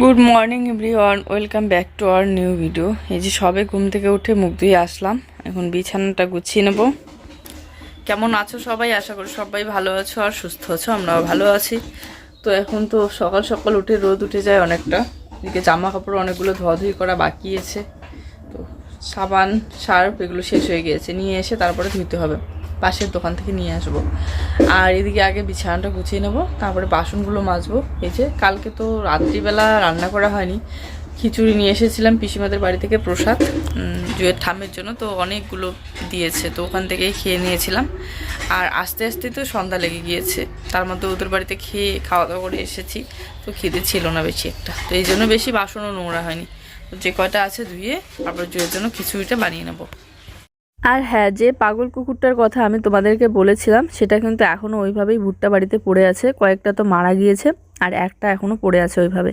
Good morning everyone welcome back to our new video এই যে সবে ঘুম থেকে উঠে মুখ ধুয়ে আসলাম। এখন বিছানাটা গুছিয়ে নেব। কেমন আছো সবাই? আশা করি সবাই ভালো আছো আর সুস্থ আছো। আমরাও ভালো আছি। তো এখন তো সকাল সকাল উঠে রোদ উঠে যায় অনেকটা। এদিকে জামা কাপড় অনেকগুলো ধোয়াধুয়ি করা বাকি আছে। তো সাবান, সার্ফ এগুলো শেষ হয়ে গিয়েছে। নিয়ে এসে তারপরে ধুইতে হবে। পাশের দোকান থেকে নিয়ে আসব। আর এদিকে আগে বিছানাটা গুছিয়ে নেব, তারপরে বাসনগুলো মাজবো। এই যে কালকে তো রাত্রিবেলা রান্না করা হয়নি। খিচুড়ি নিয়ে এসেছিলাম পিসিমাদের বাড়ি থেকে প্রসাদ। জুয়ের ঠামের জন্য তো অনেকগুলো দিয়েছে, তো ওখান থেকেই খেয়ে নিয়েছিলাম। আর আস্তে আস্তে তো সন্ধ্যা লেগে গিয়েছে, তার মধ্যে ওদের বাড়িতে খেয়ে খাওয়া দাওয়া করে এসেছি, তো খিদে ছিল না বেশি একটা। তো এই জন্য বেশি বাসনও নোংরা হয়নি। তো যে কয়টা আছে ধুয়ে তারপর জুয়ের জন্য খিচুড়িটা বানিয়ে নেব। আর হ্যাঁ যে পাগল কুকুরটার কথা আমি তোমাদেরকে বলেছিলাম, সেটা কিন্তু এখনও ওইভাবেই ভুট্টা বাড়িতে পড়ে আছে। কয়েকটা তো মারা গিয়েছে, আর একটা এখনও পড়ে আছে ওইভাবে।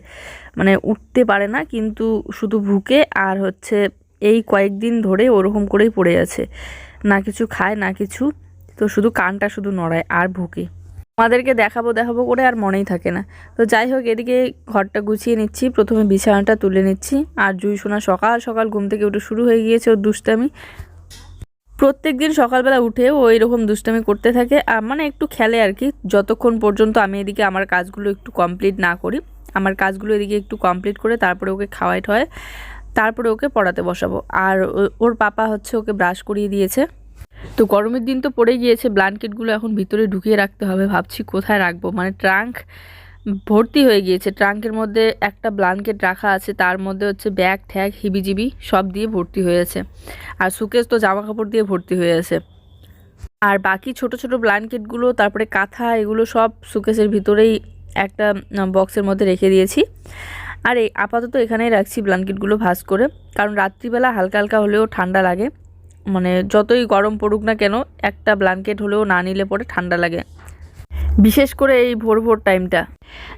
মানে উঠতে পারে না, কিন্তু শুধু ভুকে আর হচ্ছে এই কয়েকদিন ধরে ওরকম করেই পড়ে আছে। না কিছু খায়, না কিছু, তো শুধু কানটা শুধু নড়ায় আর ভুকে। আমাদেরকে দেখাবো দেখাবো করে আর মনেই থাকে না। তো যাই হোক, এদিকে ঘরটা গুছিয়ে নিচ্ছি, প্রথমে বিছানাটা তুলে নিচ্ছি। আর জুই সোনা সকাল সকাল ঘুম থেকে উঠে শুরু হয়ে গিয়েছে ওর দুষ্টামি। প্রত্যেক দিন সকালবেলা উঠে ও এরকম দুষ্টামি করতে থাকে। মানে একটু খেলে আর কি। যতক্ষণ পর্যন্ত আমি এদিকে আমার কাজগুলো একটু কমপ্লিট না করি, আমার কাজগুলো এদিকে একটু কমপ্লিট করে তারপরে ওকে খাওয়াই ঠয় তারপরে ওকে পড়াতে বসাবো। আর ওর পাপা হচ্ছে ওকে ব্রাশ করিয়ে দিয়েছে। তো গরমের দিন তো পড়ে গিয়েছে ব্ল্যাঙ্কেটগুলো এখন ভিতরে ঢুকিয়ে রাখতে হবে। ভাবছি কোথায় রাখব? মানে ট্রাঙ্ক ভর্তি হয়ে গিয়েছে। ট্রাঙ্কের মধ্যে একটা ব্ল্যাঙ্কেট রাখা আছে, তার মধ্যে হচ্ছে ব্যাগ, ঠ্যাগ, হিবিজিবি সব দিয়ে ভর্তি হয়ে আছে আর সুকেস তো জামা কাপড় দিয়ে ভর্তি হয়ে আছে। আর বাকি ছোট ছোট ব্ল্যাঙ্কেটগুলো তারপরে কাঁথা, এগুলো সব সুকেসের ভিতরেই একটা বক্সের মধ্যে রেখে দিয়েছি। আর এই আপাতত এখানেই রাখছি ব্ল্যাঙ্কেটগুলো ভাঁজ করে। কারণ রাত্রিবেলা হালকা হালকা হলেও ঠান্ডা লাগে। মানে যতই গরম পড়ুক না কেন, একটা ব্ল্যাঙ্কেট হলেও না নিলে পরে ঠান্ডা লাগে। বিশেষ করে এই ভোর ভোর টাইমটা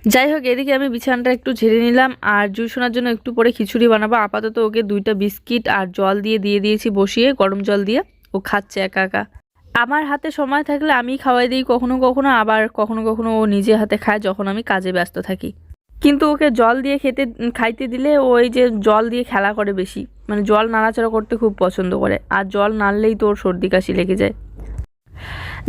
যাই হোক, এদিকে আমি বিছানাটা একটু ঝেড়ে নিলাম আর জুই শোনার জন্য একটু পরে খিচুড়ি বানাবো। আপাতত ওকে দুইটা বিস্কিট আর জল দিয়ে দিয়ে দিয়েছি বসিয়ে, গরম জল দিয়ে। ও খাচ্ছে একা একা। আমার হাতে সময় থাকলে আমি খাওয়াই দিই, কখনো কখনো আবার কখনো কখনো ও নিজে হাতে খায় যখন আমি কাজে ব্যস্ত থাকি। কিন্তু ওকে জল দিয়ে খেতে, খাইতে দিলে ও এই যে জল দিয়ে খেলা করে বেশি। মানে জল নাড়াচাড়া করতে খুব পছন্দ করে। আর জল নাড়লেই তো ওর সর্দি কাশি লেগে যায়।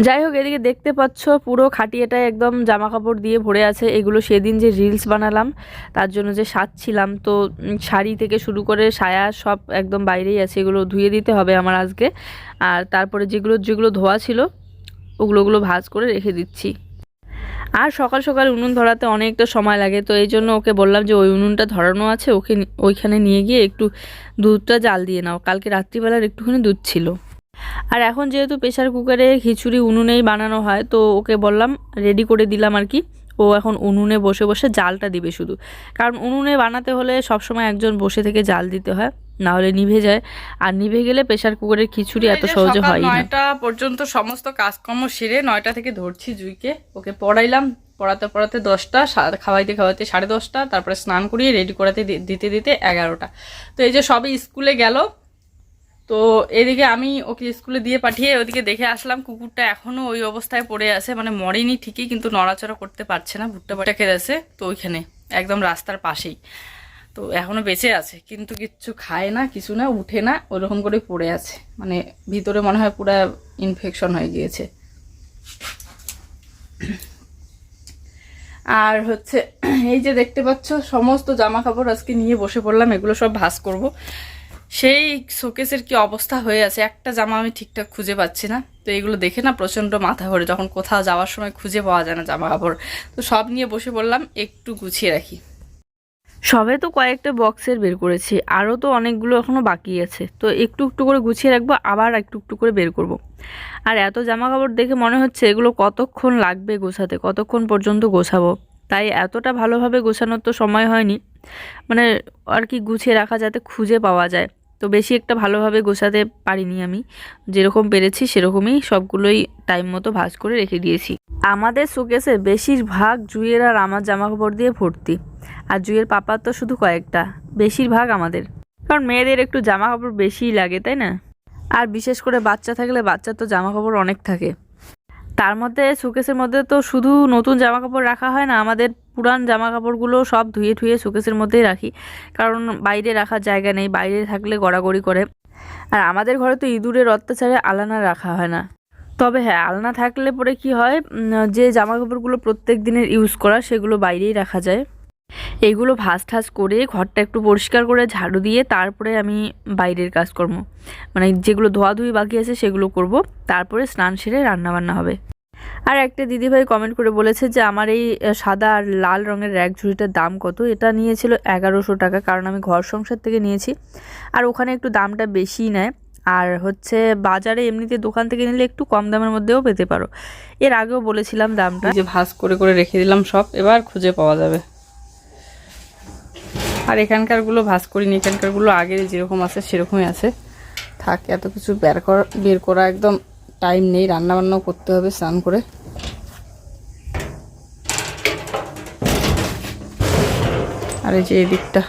যাই হোক, এদিকে দেখতে পাচ্ছ পুরো খাটিয়াটায় একদম জামা কাপড় দিয়ে ভরে আছে। এগুলো সেদিন যে রিলস বানালাম, তার জন্য যে সাজছিলাম, তো শাড়ি থেকে শুরু করে সায়া সব একদম বাইরেই আছে। এগুলো ধুয়ে দিতে হবে আমার আজকে। আর তারপরে যেগুলো যেগুলো ধোয়া ছিল, ওগুলো ওগুলো ভাজ করে রেখে দিচ্ছি। আর সকাল সকাল উনুন ধরাতে অনেকটা সময় লাগে, তো এই জন্য ওকে বললাম যে ওই উনুনটা ধরানো আছে, ওকে ওইখানে নিয়ে গিয়ে একটু দুধটা জাল দিয়ে নাও। কালকে রাত্রিবেলার একটুখানি দুধ ছিল। আর এখন যেহেতু প্রেশার কুকারে খিচুড়ি উনুনেই বানানো হয় তো ওকে বললাম রেডি করে দিলাম আর কি। ও এখন উনুনে বসে বসে জালটা দিবে শুধু। কারণ উনুনে বানাতে হলে সবসময় একজন বসে থেকে জাল দিতে হয় না হলে নিভে যায়। আর নিভে গেলে প্রেশার কুকারের খিচুড়ি এত সহজে হয় নয়টা পর্যন্ত সমস্ত কাজকর্ম সেরে নয়টা থেকে ধরছি জুইকে। ওকে পড়াইলাম পড়াতে পড়াতে দশটা খাওয়াইতে খাওয়াইতে সাড়ে দশটা তারপরে স্নান করিয়ে রেডি করাতে দিতে দিতে এগারোটা। তো এই যে সবে স্কুলে গেল তো এদিকে আমি ওকে স্কুলে দিয়ে পাঠিয়ে ওদিকে দেখে আসলাম, কুকুরটা এখনও ওই অবস্থায় পড়ে আছে মানে মরেনি ঠিকই, কিন্তু নড়াচড়া করতে পারছে না, ভুট্টা বাটা খেয়ে আছে তো ওইখানে, একদম রাস্তার পাশেই। তো এখনও বেঁচে আছে, কিন্তু কিচ্ছু খায় না, কিছু না, উঠে না ওরকম করে পড়ে আছে। মানে ভিতরে মনে হয় পুরো ইনফেকশন হয়ে গিয়েছে। আর হচ্ছে, এই যে দেখতে পাচ্ছ, সমস্ত জামা কাপড় আজকে নিয়ে বসে পড়লাম, এগুলো সব ভাঁজ করব। সেই শোকেসের কি অবস্থা হয়ে আছে? একটা জামা আমি ঠিকঠাক খুঁজে পাচ্ছি না। তো এগুলো দেখে না প্রচণ্ড মাথা ঘোরে, যখন কোথাও যাওয়ার সময় খুঁজে পাওয়া যায় না জামা কাপড় তো সব নিয়ে বসে পড়লাম একটু গুছিয়ে রাখি। সবে তো কয়েকটা বক্সের বের করেছি, আরও তো অনেকগুলো এখনও বাকি আছে। তো একটু একটু করে গুছিয়ে রাখব, আবার একটু একটু করে বের করব। আর এত জামা কাপড় দেখে মনে হচ্ছে এগুলো কতক্ষণ লাগবে গোছাতে, কতক্ষণ পর্যন্ত গোছাবো? তাই এতটা ভালোভাবে গোছানোর তো সময় হয়নি। মানে আর কি গুছিয়ে রাখা যাতে খুঁজে পাওয়া যায়। তো বেশি একটা ভালোভাবে গোছাতে পারিনি আমি। যেরকম পেরেছি সেরকমই সবগুলোই টাইম মতো ভাজ করে রেখে দিয়েছি। আমাদের শোকেসে বেশিরভাগ জুয়ের আর আমার জামা কাপড় দিয়ে ভর্তি। আর জুয়ের পাপার তো শুধু কয়েকটা। বেশিরভাগ আমাদের। কারণ মেয়েদের একটু জামা কাপড় বেশিই লাগে, তাই না? আর বিশেষ করে বাচ্চা থাকলে বাচ্চার তো জামা কাপড় অনেক থাকে। তার মধ্যে, সুকেসের মধ্যে তো শুধু নতুন জামা কাপড় রাখা হয় না, আমাদের পুরান জামা কাপড়গুলো সব ধুয়ে ঠুয়ে সুকেসের মধ্যেই রাখি। কারণ বাইরে রাখার জায়গা নেই, বাইরে থাকলে গড়াগড়ি করে। আর আমাদের ঘরে তো ইঁদুরের অত্যাচারে আলানা রাখা হয় না। তবে হ্যাঁ আলনা থাকলে পরে কি হয় যে জামা কাপড়গুলো প্রত্যেক দিনের ইউজ করা, সেগুলো বাইরেই রাখা যায়। এইগুলো ভাজ ঠাস করে ঘরটা একটু পরিষ্কার করে ঝাড়ু দিয়ে তারপরে আমি বাইরের কাজকর্ম মানে যেগুলো ধোয়াধুয়ি বাকি আছে সেগুলো করব। তারপরে স্নান সেরে রান্নাবান্না হবে। আর একটা দিদিভাই কমেন্ট করে বলেছে যে, আমার এই সাদা আর লাল রঙের র্যাক ঝুড়িটার দাম কত? এটা নিয়েছিল এগারোশো টাকা, কারণ আমি ঘর সংসার থেকে নিয়েছি। আর ওখানে একটু দামটা বেশিই নেয়। আর হচ্ছে বাজারে এমনিতে দোকান থেকে নিলে একটু কম দামের মধ্যেও পেতে পারো। এর আগেও বলেছিলাম দামটা। যে ভাজ করে করে রেখে দিলাম সব, এবার খুঁজে পাওয়া যাবে। আর এখানকারগুলো ভাজ করিনি, এখানকারগুলো আগের যেরকম আছে সেরকমই আছে। থাক, এত কিছু বের করা বের করা একদম টাইম নেই রান্না বান্নাও করতে হবে স্নান করে। আর এই যে এদিকটা।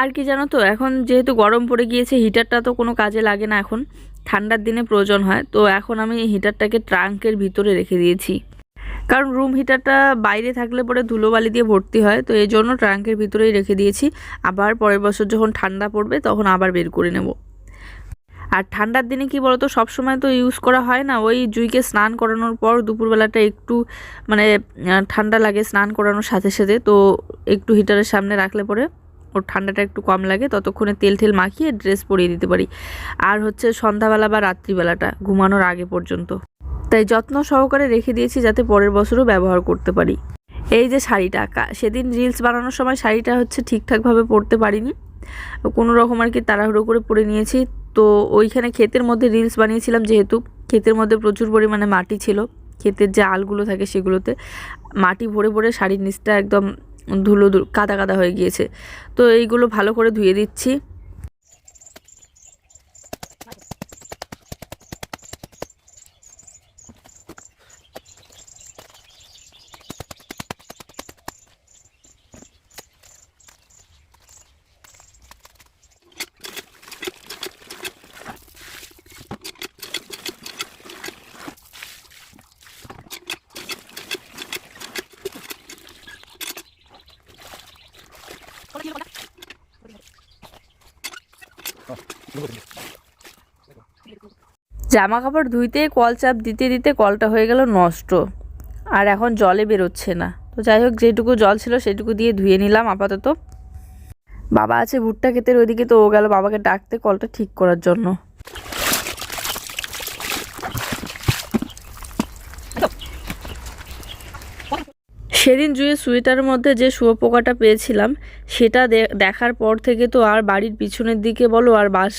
আর কি জানো তো, এখন যেহেতু গরম পড়ে গিয়েছে হিটারটা তো কোনো কাজে লাগে না এখন। ঠান্ডার দিনে প্রয়োজন হয়, তো এখন আমি হিটারটাকে ট্রাঙ্কের ভিতরে রেখে দিয়েছি। কারণ রুম হিটারটা বাইরে থাকলে পরে ধুলোবালি দিয়ে ভর্তি হয়, তো এই জন্য ট্রাঙ্কের ভিতরেই রেখে দিয়েছি। আবার পরের বছর যখন ঠান্ডা পড়বে তখন আবার বের করে নেব। আর ঠান্ডার দিনে কি বলতো, সবসময় তো ইউজ করা হয় না, ওই জুইকে স্নান করানোর পর দুপুরবেলাটা একটু মানে ঠান্ডা লাগে স্নান করানোর সাথে সাথে, তো একটু হিটারের সামনে রাখলে পরে ওর ঠান্ডাটা একটু কম লাগে, ততক্ষণে তেল ঠেল মাখিয়ে ড্রেস পরিয়ে দিতে পারি। আর হচ্ছে সন্ধ্যাবেলা বা রাত্রিবেলাটা, ঘুমানোর আগে পর্যন্ত। তাই যত্ন সহকারে রেখে দিয়েছি যাতে পরের বছরও ব্যবহার করতে পারি। এই যে শাড়িটা, কা- সেদিন রিলস বানানোর সময় শাড়িটা হচ্ছে ঠিকঠাকভাবে পরতে পারিনি। কোনো রকম আর কি তাড়াহুড়ো করে পরে নিয়েছি। তো ওইখানে ক্ষেতের মধ্যে রিলস বানিয়েছিলাম যেহেতু। ক্ষেতের মধ্যে প্রচুর পরিমাণে মাটি ছিল। ক্ষেতের যে আলগুলো থাকে সেগুলোতে মাটি ভরে ভরে শাড়ির নিচটা একদম ধুলো ধুলো, কাদা কাদা হয়ে গিয়েছে। তো এইগুলো ভালো করে ধুয়ে দিচ্ছি। জামা কাপড় ধুইতে, কল চাপ দিতে দিতে কলটা হয়ে গেল নষ্ট। আর এখন জলে বেরোচ্ছে না। তো যাই হোক, যেটুকু জল ছিল সেটুকু দিয়ে ধুয়ে নিলাম আপাতত। বাবা আছে ভুট্টা ক্ষেতের ওইদিকে তো ও গেল বাবাকে ডাকতে কলটা ঠিক করার জন্য। সেদিন জুয়ের সুইটারের মধ্যে যে শুয়োপোকাটা পেয়েছিলাম, সেটা দেখার পর থেকে তো আর বাড়ির পিছনের দিকে বলো আর বাস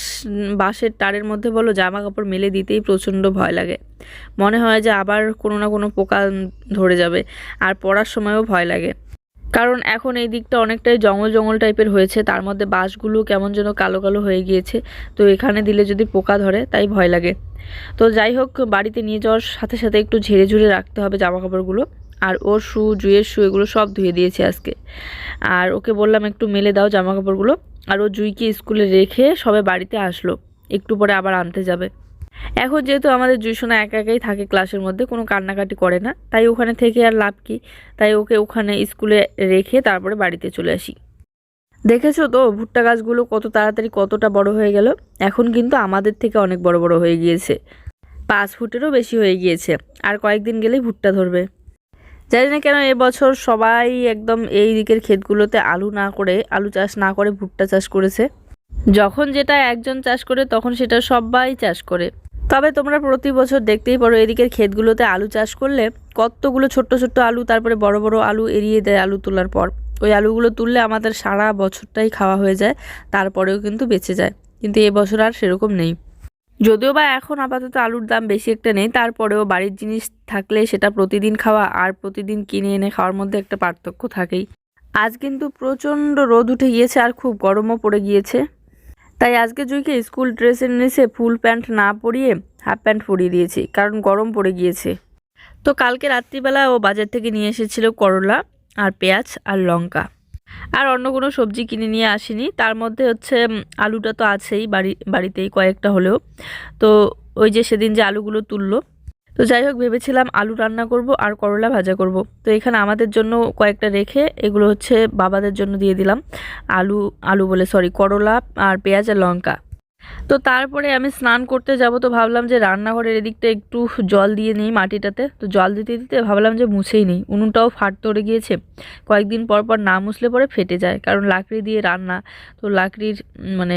বাঁশের তারের মধ্যে বলো জামা কাপড় মেলে দিতেই প্রচণ্ড ভয় লাগে। মনে হয় যে আবার কোনো না কোনো পোকা ধরে যাবে আর পড়ার সময়ও ভয় লাগে। কারণ এখন এই দিকটা অনেকটাই জঙ্গল জঙ্গল টাইপের হয়েছে, তার মধ্যে বাঁশগুলো কেমন যেন কালো কালো হয়ে গিয়েছে, তো এখানে দিলে যদি পোকা ধরে তাই ভয় লাগে। তো যাই হোক, বাড়িতে নিয়ে যাওয়ার সাথে সাথে একটু ঝেড়ে ঝুড়ে রাখতে হবে জামা কাপড়গুলো আর ওর শু জুয়ের শু, এগুলো সব ধুয়ে দিয়েছি আজকে। আর ওকে বললাম, একটু মেলে দাও জামা কাপড়গুলো আর ও জুইকে স্কুলে রেখে সবে বাড়িতে আসলো। একটু পরে আবার আনতে যাবে। এখন যেহেতু আমাদের জুইসোনা একা একাই থাকে ক্লাসের মধ্যে, কোনো কান্নাকাটি করে না। তাই ওখানে থেকে আর লাভ কি? তাই ওকে ওখানে স্কুলে রেখে তারপরে বাড়িতে চলে আসি। দেখেছ তো, ভুট্টা গাছগুলো কত তাড়াতাড়ি কতটা বড় হয়ে গেল? এখন কিন্তু আমাদের থেকে অনেক বড় বড় হয়ে গিয়েছে। পাঁচ ফুটেরও বেশি হয়ে গিয়েছে। আর কয়েকদিন গেলেই ভুট্টা ধরবে। জানি না কেন এবছর সবাই একদম এই দিকের ক্ষেতগুলোতে আলু না করে, আলু চাষ না করে ভুট্টা চাষ করেছে। যখন যেটা একজন চাষ করে, তখন সেটা সবাই চাষ করে। তবে তোমরা প্রতি বছর দেখতেই পারো, এদিকের ক্ষেতগুলোতে আলু চাষ করলে কতগুলো ছোট্ট ছোট্ট আলু, তারপরে বড় বড় আলু এড়িয়ে দেয় আলু তোলার পর। ওই আলুগুলো তুললে আমাদের সারা বছরটাই খাওয়া হয়ে যায়, তারপরেও কিন্তু বেঁচে যায়। কিন্তু এবছর আর সেরকম নেই। যদিও বা এখন আপাতত আলুর দাম বেশি একটা নেই, তারপরেও বাড়ির জিনিস থাকলে সেটা প্রতিদিন খাওয়া আর প্রতিদিন কিনে এনে খাওয়ার মধ্যে একটা পার্থক্য থাকেই। আজ কিন্তু প্রচণ্ড রোদ উঠে গিয়েছে আর খুব গরমও পড়ে গিয়েছে। তাই আজকে জুইকে স্কুল ড্রেসের নিচে ফুল প্যান্ট না পরিয়ে হাফ প্যান্ট পরিয়ে দিয়েছি, কারণ গরম পড়ে গিয়েছে। তো কালকে রাত্রিবেলা ও বাজার থেকে নিয়ে এসেছিল করলা আর পেঁয়াজ আর লঙ্কা। আর অন্য কোনো সবজি কিনে নিয়ে আসিনি। তার মধ্যে হচ্ছে আলুটা তো আছেই বাড়ি, বাড়িতেই কয়েকটা হলেও। তো ওই যে সেদিন যে আলুগুলো তুললো। তো যাই হোক, ভেবেছিলাম আলু রান্না করব আর করলা ভাজা করব। তো এখানে আমাদের জন্য কয়েকটা রেখে এগুলো হচ্ছে বাবাদের জন্য দিয়ে দিলাম। আলু আলু বলে সরি করলা আর পেঁয়াজ আর লঙ্কা। তো তারপরে আমি স্নান করতে যাব, তো ভাবলাম যে রান্নাঘরের এদিকটা একটু জল দিয়ে নিই মাটিটাতে। তো জল দিতে দিতে ভাবলাম যে মুছেই নিই, উনুনটাও ফাট ধরে গিয়েছে। কয়েকদিন পর পর না মুছলে পরে ফেটে যায়, কারণ লাকড়ি দিয়ে রান্না, তো লাকড়ির মানে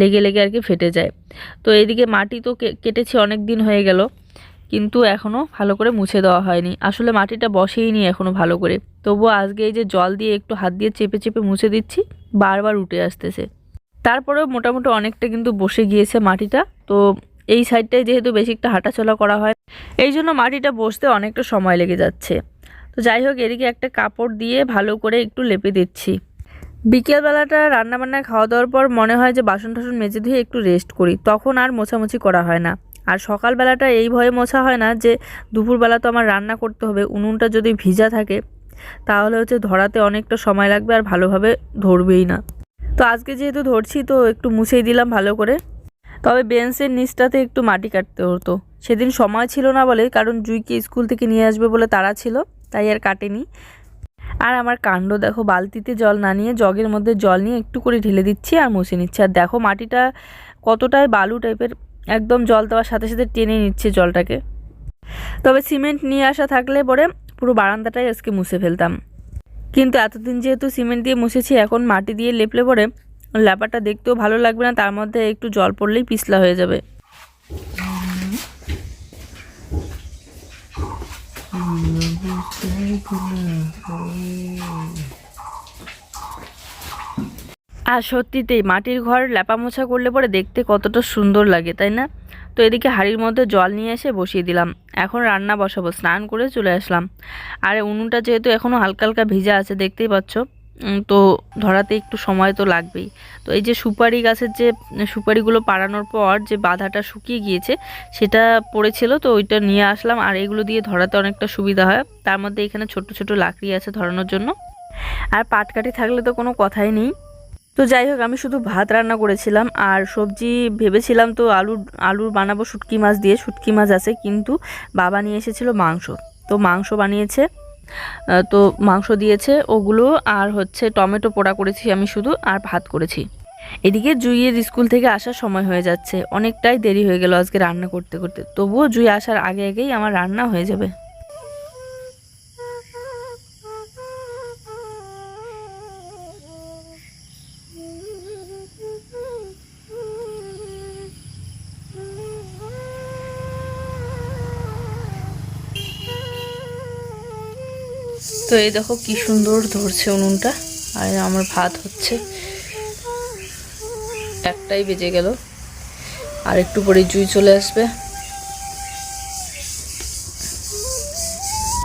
লেগে লেগে আর কি ফেটে যায়। তো এদিকে মাটি তো কেটেছি অনেক দিন হয়ে গেল, কিন্তু এখনও ভালো করে মুছে দেওয়া হয়নি। আসলে মাটিটা বসেই নি এখনও ভালো করে। তবুও আজকে এই যে জল দিয়ে একটু হাত দিয়ে চেপে চেপে মুছে দিচ্ছি, বারবার উঠে আসতেছে। তারপরেও মোটামুটি অনেকটা কিন্তু বসে গিয়েছে মাটিটা। তো এই সাইডটায় যেহেতু বেশি একটা হাঁটাচলা করা হয়, এই জন্য মাটিটা বসতে অনেকটা সময় লেগে যাচ্ছে। তো যাই হোক, এদিকে একটা কাপড় দিয়ে ভালো করে একটু লেপে দিচ্ছি। বিকেলবেলাটা রান্নাবান্না খাওয়া দাওয়ার পর মনে হয় যে বাসন টাসন মেজে ধুয়ে একটু রেস্ট করি, তখন আর মোছামুছি করা হয় না। আর সকালবেলাটা এই ভয়ে মোছা হয় না যে দুপুরবেলা তো আমার রান্না করতে হবে, উনুনটা যদি ভিজা থাকে, তাহলে হচ্ছে ধরাতে অনেকটা সময় লাগবে আর ভালোভাবে ধরবেই না। তো আজকে যেহেতু ধরছি, তো একটু মুছেই দিলাম ভালো করে। তবে বেঞ্চের নিচটাতে একটু মাটি কাটতে হতো। সেদিন সময় ছিল না বলে, কারণ জুইকে স্কুল থেকে নিয়ে আসবে বলে তারা ছিল, তাই আর কাটেনি। আর আমার কাণ্ড দেখো, বালতিতে জল না নিয়ে জগের মধ্যে জল নিয়ে একটু করে ঢেলে দিচ্ছি আর মুছে নিচ্ছি। আর দেখো মাটিটা কতটাই বালু টাইপের, একদম জল দেওয়ার সাথে সাথে টেনে নিচ্ছে জলটাকে। তবে সিমেন্ট নিয়ে আসা থাকলে পরে পুরো বারান্দাটাই আজকে মুছে ফেলতাম। কিন্তু এতদিন যেহেতু সিমেন্ট দিয়ে মুছেছি, এখন মাটি দিয়ে লেপলে পরে ল্যাপাটা দেখতেও ভালো লাগবে না, তার মধ্যে একটু জল পড়লেই পিছলা হয়ে যাবে। আর সত্যিতেই মাটির ঘর ল্যাপা মোছা করলে পরে দেখতে কতটা সুন্দর লাগে, তাই না? তো এদিকে হাঁড়ির মধ্যে জল নিয়ে এসে বসিয়ে দিলাম। এখন রান্না বসাবো, স্নান করে চলে আসলাম। আর, উনুনটা যেহেতু এখনও হালকা হালকা ভিজা আছে, দেখতেই পাচ্ছ। তো ধরাতে একটু সময় তো লাগবেই। তো এই যে সুপারি গাছের যে, সুপারিগুলো পাড়ানোর পর যে বাধাটা শুকিয়ে গিয়েছে, সেটা পড়েছিল, তো ওইটা নিয়ে আসলাম। আর এগুলো দিয়ে ধরাতে অনেকটা সুবিধা হয়। তার মধ্যে এখানে ছোট ছোট লাকড়ি আছে ধরানোর জন্য। আর পাটকাঠি থাকলে তো কোনো কথাই নেই। তো যাই হোক, আমি শুধু ভাত রান্না করেছিলাম আর সবজি ভেবেছিলাম তো আলু, আলুর বানাবো, শুটকি মাছ দিয়ে শুটকি মাছ আছে, কিন্তু বাবা নিয়ে এসেছিল মাংস। তো মাংস বানিয়েছে তো মাংস দিয়েছে ওগুলো আর হচ্ছে টমেটো পোড়া করেছি আমি শুধু আর ভাত করেছি। এদিকে জুইয়ের স্কুল থেকে আসার সময় হয়ে যাচ্ছে, অনেকটাই দেরি হয়ে গেল আজকে রান্না করতে করতে। তবুও জুই আসার আগে আগেই আমার রান্না হয়ে যাবে। তো এই দেখো কি সুন্দর ধরছে উনুনটা। আর আমার ভাত হচ্ছে। একটাই বেজে গেল। আর একটু পরে জুই চলে আসবে।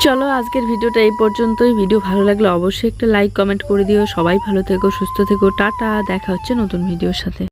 চলো আজকের ভিডিওটা এই পর্যন্তই। ভিডিও ভালো লাগলে অবশ্যই একটা লাইক কমেন্ট করে দিও। সবাই ভালো থেকো, সুস্থ থেকো। টাটা, দেখা হচ্ছে নতুন ভিডিওর সাথে।